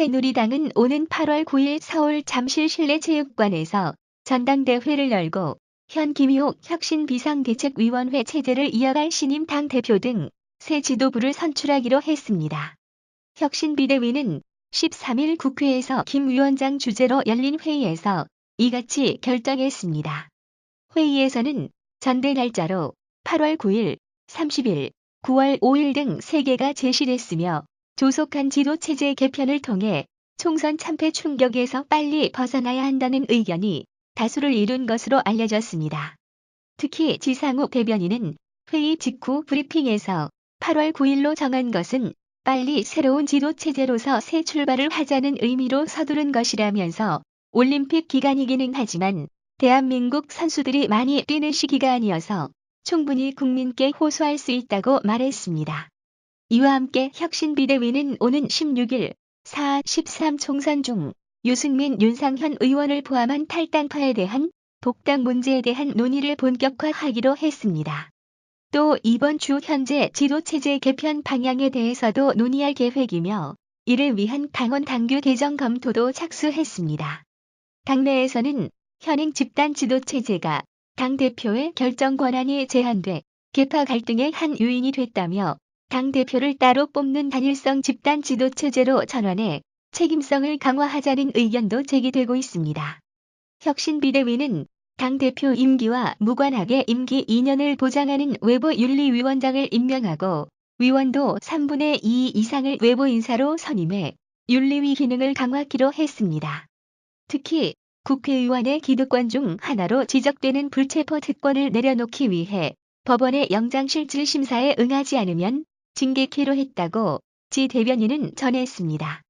새누리당은 오는 8월 9일 서울 잠실 실내체육관에서 전당대회를 열고 현 김희옥 혁신 비상대책위원회 체제를 이어갈 신임 당 대표 등 새 지도부를 선출하기로 했습니다. 혁신 비대위는 13일 국회에서 김 위원장 주재로 열린 회의에서 이같이 결정했습니다. 회의에서는 전대 날짜로 8월 9일, 30일, 9월 5일 등 3개가 제시됐으며 조속한 지도체제 개편을 통해 총선 참패 충격에서 빨리 벗어나야 한다는 의견이 다수를 이룬 것으로 알려졌습니다. 특히 지상욱 대변인은 회의 직후 브리핑에서 8월 9일로 정한 것은 빨리 새로운 지도체제로서 새 출발을 하자는 의미로 서두른 것이라면서 올림픽 기간이기는 하지만 대한민국 선수들이 많이 뛰는 시기가 아니어서 충분히 국민께 호소할 수 있다고 말했습니다. 이와 함께 혁신비대위는 오는 16일 4, 13 총선 중 유승민, 윤상현 의원을 포함한 탈당파에 대한 복당 문제에 대한 논의를 본격화하기로 했습니다. 또 이번 주 현재 지도체제 개편 방향에 대해서도 논의할 계획이며 이를 위한 당원 당규 개정 검토도 착수했습니다. 당내에서는 현행 집단 지도체제가 당대표의 결정 권한이 제한돼 개파 갈등의 한 요인이 됐다며 당 대표를 따로 뽑는 단일성 집단 지도 체제로 전환해 책임성을 강화하자는 의견도 제기되고 있습니다. 혁신 비대위는 당 대표 임기와 무관하게 임기 2년을 보장하는 외부 윤리위원장을 임명하고 위원도 3분의 2 이상을 외부 인사로 선임해 윤리위 기능을 강화키로 했습니다. 특히 국회의원의 기득권 중 하나로 지적되는 불체포 특권을 내려놓기 위해 법원의 영장실질 심사에 응하지 않으면 징계키로 했다고 지 대변인은 전했습니다.